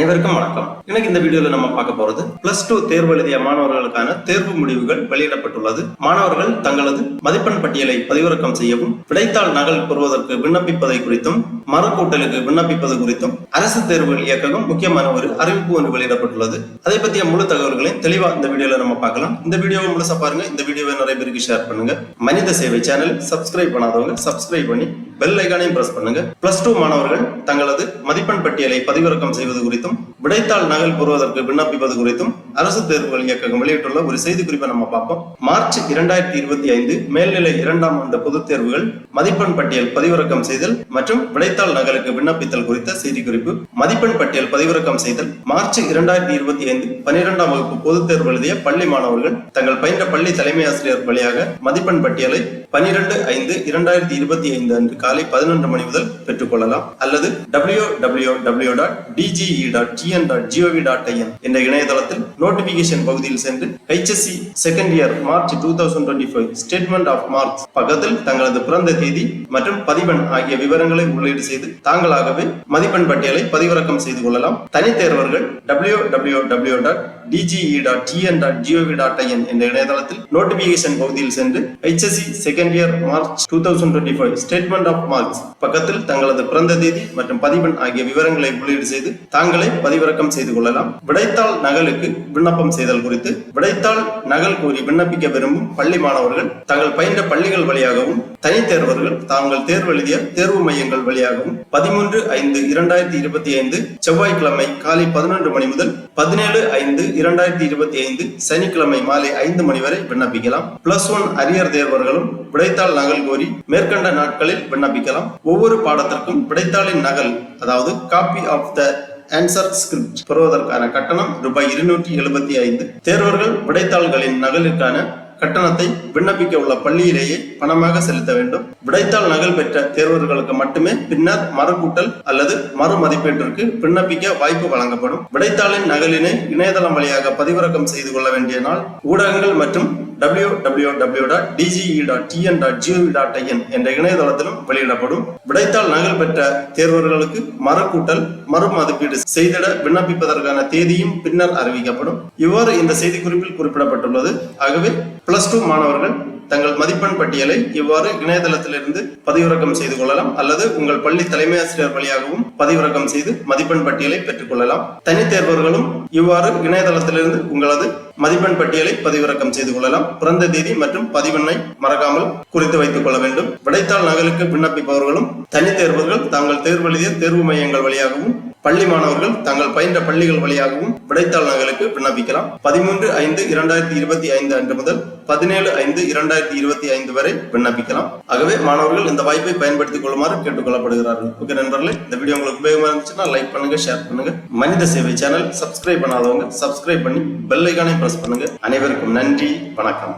அனைவருக்கும் வணக்கம். இன்னைக்கு இந்த வீடியோல நம்ம பார்க்க போறது பிளஸ் டூ தேர்வு எழுதிய மாணவர்களுக்கான தேர்வு முடிவுகள் வெளியிடப்பட்டுள்ளது. மாணவர்கள் தங்களது மதிப்பெண் பட்டியலை பதிவிறக்கம் செய்யவும் விடைத்தாள் நகல் பெறுவதற்கு விண்ணப்பிப்பதை குறித்தும் மறுக்கூட்டலுக்கு விண்ணப்பிப்பது குறித்தும் அரசு தேர்வுகள் இயக்ககம் முக்கியமான ஒரு அறிவிப்பு ஒன்று வெளியிடப்பட்டுள்ளது. அதை பற்றிய முழு தகவல்களையும் தெளிவா இந்த வீடியோல நம்ம பார்க்கலாம். இந்த வீடியோவை முழுசா பாருங்க. இந்த வீடியோவை நிறைய பேருக்கு ஷேர் பண்ணுங்க. மனித சேவை சேனல் சப்ஸ்கிரைப் பண்ணாதவங்க சப்ஸ்கிரைப் பண்ணி பெல் ஐகானையும் பிரஸ் பண்ணுங்க. பிளஸ் டூ மாணவர்கள் தங்களது மதிப்பெண் பட்டியலை பதிவிறக்கம் செய்வது குறித்தும் விடைத்தாள் நகல் பெறுவதற்கு விண்ணப்பிப்பது குறித்தும் அரசு தேர்வுகள் இயக்ககம் வெளியிட்டுள்ள ஒரு செய்தி குறிப்பை நம்ம பார்ப்போம். மார்ச் இரண்டாயிரத்தி இருபத்தி ஐந்து மேல்நிலை இரண்டாம் ஆண்டு பொதுத் தேர்வுகள் மதிப்பெண் பட்டியல் பதிவிறக்கம் செய்தல் மற்றும் விடைத்தாள் நகலுக்கு விண்ணப்பித்தல் குறித்த செய்தி குறிப்பு மதிப்பெண் பட்டியல் பதிவிறக்கம் செய்தல். மார்ச் இரண்டாயிரத்தி இருபத்தி ஐந்து பனிரெண்டாம் வகுப்பு பொதுத் தேர்வு எழுதிய பள்ளி மாணவர்கள் தங்கள் பயின்ற பள்ளி தலைமை ஆசிரியர் வழியாக மதிப்பெண் பட்டியலை பனிரெண்டு ஐந்து இரண்டாயிரத்தி இருபத்தி ஐந்து அன்று காலை பதினொன்று மணி முதல் பெற்றுக்கொள்ளலாம். அல்லது W W W dot D G E dot T N dot G O V dot I N என்ற இணையதளத்தில் நோட்டிபிகேஷன் பகுதியில் சென்று H S C second year March two thousand twenty five statement of marks பக்கத்தில் தங்களது பிறந்த தேதி மற்றும் பதிவெண் ஆகிய விவரங்களை உள்ளீடு செய்து தாங்களாகவே மதிப்பெண் பட்டியலை பதிவிறக்கம் செய்து கொள்ளலாம். தனித்தேர்வர்கள் W W W dot D G E dot T N dot G O V dot I N என்ற இணையதளத்தில் நோட்டிபிகேஷன் பகுதியில் சென்று H S C second year March two thousand twenty five statement of marks பக்கத்தில் தங்களது பிறந்த தேதி மற்றும் பதிவெண் ஆகிய விவரங்களை உள்ளீடு செய்து தாங்களே பதிவிறக்கம் செய்து கொள்ளலாம். விடைத்தாள் நகலுக்கு விண்ணப்பம் செய்தல் குறித்து விடைத்தாள் நகல் கோரி விண்ணப்பிக்க விரும்பும் பள்ளி மாணவர்கள் தங்கள் பயின்ற பள்ளிகள் வழியாகவும் தனி தேர்வர்கள் தாங்கள் தேர்வு எழுதிய தேர்வு மையங்கள் வழியாகவும் பதிமூன்று ஐந்து இரண்டாயிரத்தி இருபத்தி ஐந்து செவ்வாய்க்கிழமை காலை பதினொன்று மணி முதல் பதினேழு ஐந்து இரண்டாயிரத்தி இருபத்தி ஐந்து சனிக்கிழமை மாலை ஐந்து மணி வரை விண்ணப்பிக்கலாம். பிளஸ் ஒன் அரியர் தேர்வர்களும் விடைத்தாள் நகல் கோரி மேற்கண்ட நாட்களில் விண்ணப்பிக்கலாம். ஒவ்வொரு பாடத்திற்கும் விடைத்தாளின் நகல் அதாவது copy of the answer script பெறுவதற்கான கட்டணம் ரூபாய் இருநூற்றி எழுபத்தி ஐந்து. தேர்வர்கள் விடைத்தாள்களின் நகலுக்கான கட்டணத்தை விண்ணப்பிக்க உள்ள பள்ளியிலேயே பணமாக செலுத்த வேண்டும். விடைத்தாள் நகல் பெற்ற தேர்வர்களுக்கு மட்டுமே பின்னர் மறுகூட்டல் அல்லது மறு மதிப்பீட்டிற்கு விண்ணப்பிக்க வாய்ப்பு வழங்கப்படும். விடைத்தாளின் நகலினை இணையதளம் வழியாக பதிவிறக்கம் செய்து கொள்ள வேண்டிய நாள் ஊடகங்கள் மற்றும் W W W dot D G E dot T N dot G O V dot I N என்ற இணையதளத்திலும் வெளியிடப்படும். விடைத்தாள் நகல் பெற்ற தேர்வர்களுக்கு மறுக்கூட்டல் மறு மதிப்பீடு செய்திட விண்ணப்பிப்பதற்கான தேதியும் பின்னர் அறிவிக்கப்படும். இவ்வாறு இந்த செய்திக்குறிப்பில் குறிப்பிடப்பட்டுள்ளது. ஆகவே பிளஸ் டூ மாணவர்கள் தங்கள் மதிப்பெண் பட்டியலை இவ்வாறு இணையதளத்திலிருந்து பதிவிறக்கம் செய்து கொள்ளலாம். அல்லது உங்கள் பள்ளி தலைமை ஆசிரியர் வழியாகவும் பதிவிறக்கம் செய்து மதிப்பெண் பட்டியலை பெற்றுக்கொள்ளலாம் தனித்தேர்வர்களும் இவ்வாறு இணையதளத்திலிருந்து உங்களது மதிப்பெண் பட்டியலை பதிவிறக்கம் செய்து கொள்ளலாம். பிறந்த தேதி மற்றும் பதிவெண்ணை மறக்காமல் குறித்து வைத்துக் கொள்ள வேண்டும். விடைத்தாள் நகலுக்கு விண்ணப்பிப்பவர்களும் தனி தேர்வர்கள் தாங்கள் தேர்வு எழுதிய தேர்வு மையங்கள் வழியாகவும் பள்ளி மாணவர்கள் தங்கள் பயின்ற பள்ளிகள் வழியாகவும் விடைத்தாள் நகலுக்கு விண்ணப்பிக்கலாம். பதிமூன்று ஐந்து இரண்டாயிரத்தி இருபத்தி ஐந்து அன்று முதல் பதினேழு ஐந்து இரண்டாயிரத்தி இருபத்தி ஐந்து வரை விண்ணப்பிக்கலாம். ஆகவே மாணவர்கள் இந்த வாய்ப்பை பயன்படுத்திக் கொள்ளுமாறு கேட்டுக்கொள்ளப்படுகிறார்கள். ஓகே நண்பர்களே இந்த வீடியோ உங்களுக்கு உபயோகமா இருந்துச்சுன்னா லைக் பண்ணுங்க ஷேர் பண்ணுங்க. மனித சேவை சேனல் சப்ஸ்கிரைப் பண்ணாதவங்க சப்ஸ்கிரைப் பண்ணி பெல் ஐக்கானை ப்ரெஸ் பண்ணுங்க. அனைவருக்கும் நன்றி வணக்கம்.